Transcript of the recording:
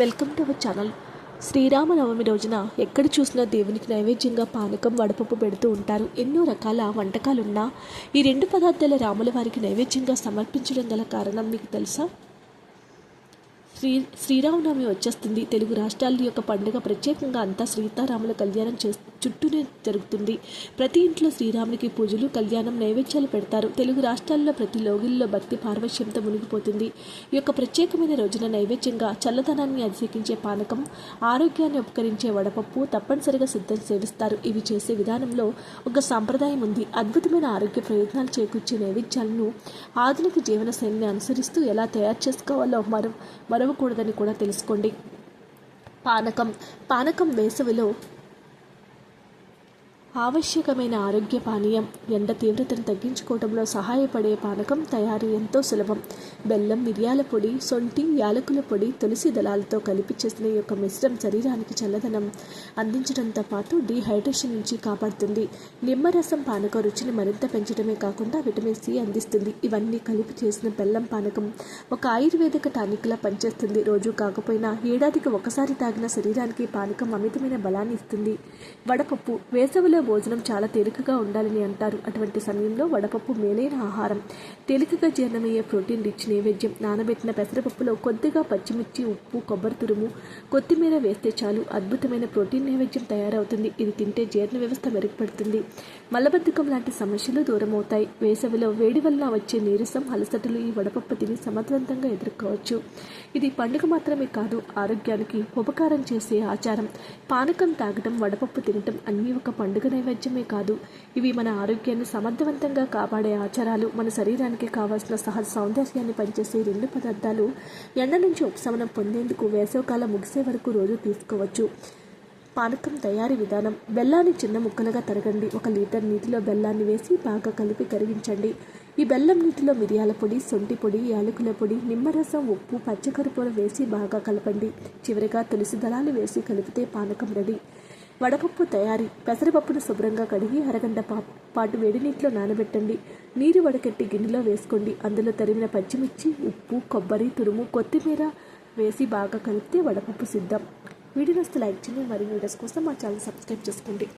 Welcome to our channel. Sriramanavami రోజున ఎక్కడ చూసినా దేవునికి నైవేద్యంగా పానకం వడపప్పు పెడుతూ ఉంటారు. ఎన్నో రకాల వంటకాలున్నా ఈ రెండు పదార్థాల రాముల వారికి నైవేద్యంగా సమర్పించడం గల కారణం మీకు తెలుసా? శ్రీ శ్రీరామనవమి వచ్చేస్తుంది. తెలుగు రాష్ట్రాల యొక్క పండుగ ప్రత్యేకంగా అంతా సీతారాముల కళ్యాణం చే చుట్టూనే జరుగుతుంది. ప్రతి ఇంట్లో శ్రీరామునికి పూజలు కళ్యాణం నైవేద్యాలు పెడతారు. తెలుగు రాష్ట్రాల్లో ప్రతి లోగిల్లో భక్తి పార్వశ్యంతో మునిగిపోతుంది. ఈ యొక్క ప్రత్యేకమైన రోజున నైవేద్యంగా చల్లదనాన్ని అధిసేకించే పానకం ఆరోగ్యాన్ని ఉపకరించే వడపప్పు తప్పనిసరిగా సిద్ధం సేవిస్తారు. ఇవి చేసే విధానంలో ఒక సాంప్రదాయం ఉంది. అద్భుతమైన ఆరోగ్య ప్రయోజనాలు చేకూర్చే నైవేద్యాలను ఆధునిక జీవన శైలిని అనుసరిస్తూ ఎలా తయారు చేసుకోవాలో మరో మరవకూడదని కూడా తెలుసుకోండి. పానకం పానకం వేసవిలో ఆవశ్యకమైన ఆరోగ్య పానీయం ఎండ తీవ్రతను తగ్గించుకోవడంలో సహాయపడే పానకం తయారీ ఎంతో సులభం. బెల్లం మిరియాల పొడి సొంటి యాలకుల పొడి తులసి దళాలతో కలిపి చేసిన యొక్క మిశ్రం శరీరానికి చల్లదనం అందించడంతో పాటు డీహైడ్రేషన్ నుంచి కాపాడుతుంది. నిమ్మరసం పానక రుచిని మరింత పెంచడమే కాకుండా విటమిన్ సి అందిస్తుంది. ఇవన్నీ కలిపి చేసిన బెల్లం పానకం ఒక ఆయుర్వేదిక టానిక్లా పనిచేస్తుంది. రోజు కాకపోయినా ఏడాదికి ఒకసారి తాగిన శరీరానికి పానకం అమితమైన బలాన్ని ఇస్తుంది. వడపప్పు వేసవిలో భోజనం చాలా తేలికగా ఉండాలని అంటారు. అటువంటి సమయంలో వడపప్పు మేలైన ఆహారం. తేలికగా జీర్ణమయ్యే ప్రోటీన్ రిచ్ నైవేద్యం. నానబెట్టిన పెసరపప్పులో కొద్దిగా పచ్చిమిర్చి ఉప్పు కొబ్బరి తురుము కొత్తిమీర వేస్తే చాలు. అద్భుతమైన ప్రోటీన్ నైవేద్యం తయారవుతుంది. ఇది తింటే జీర్ణ వ్యవస్థ మెరుగుపడుతుంది. మలబద్ధకం లాంటి సమస్యలు దూరమవుతాయి. వేసవిలో వేడి వల్ల వచ్చే నీరసం అలసటలు ఈ వడపప్పు తిని సమర్థవంతంగా ఎదుర్కోవచ్చు. ఇది పండుగ మాత్రమే కాదు ఆరోగ్యానికి ఉపకారం చేసే ఆచారం. పానకం తాగడం వడపప్పు తినటం అన్నీ ఒక పండుగ నైవేద్యమే కాదు. ఇవి మన ఆరోగ్యాన్ని సమర్థవంతంగా కాపాడే ఆచారాలు. మన శరీరానికి కావాల్సిన సహజ సౌందర్యాన్ని పనిచేసే రెండు పదార్థాలు ఎండ నుంచి ఉపశమనం పొందేందుకు వేసవకాలం ముగిసే వరకు రోజు తీసుకోవచ్చు. పానకం తయారీ విధానం. బెల్లాన్ని చిన్న ముక్కలుగా తరగండి. ఒక లీటర్ నీటిలో బెల్లాన్ని వేసి బాగా కలిపి కరిగించండి. ఈ బెల్లం నీటిలో మిరియాల పొడి సొంటి పొడి యాలకుల పొడి నిమ్మరసం ఉప్పు పచ్చకర్పూర వేసి బాగా కలపండి. చివరిగా తులసి దళాలు వేసి కలిపితే పానకం రెడీ. వడపప్పు తయారీ పెసరపప్పును శుభ్రంగా కడిగి అరగంట పా- పాటు వేడి నీటిలో నానబెట్టండి. నీరు వడకట్టి గిన్నెలో వేసుకోండి. అందులో తరిమిన పచ్చిమిర్చి ఉప్పు కొబ్బరి తురుము కొత్తిమీర వేసి బాగా కలిపితే వడపప్పు సిద్ధం. వీడియోస్ లైక్ చేయండి. మరియు వీడియోస్ కోసం మా ఛానల్ సబ్స్క్రైబ్ చేసుకోండి.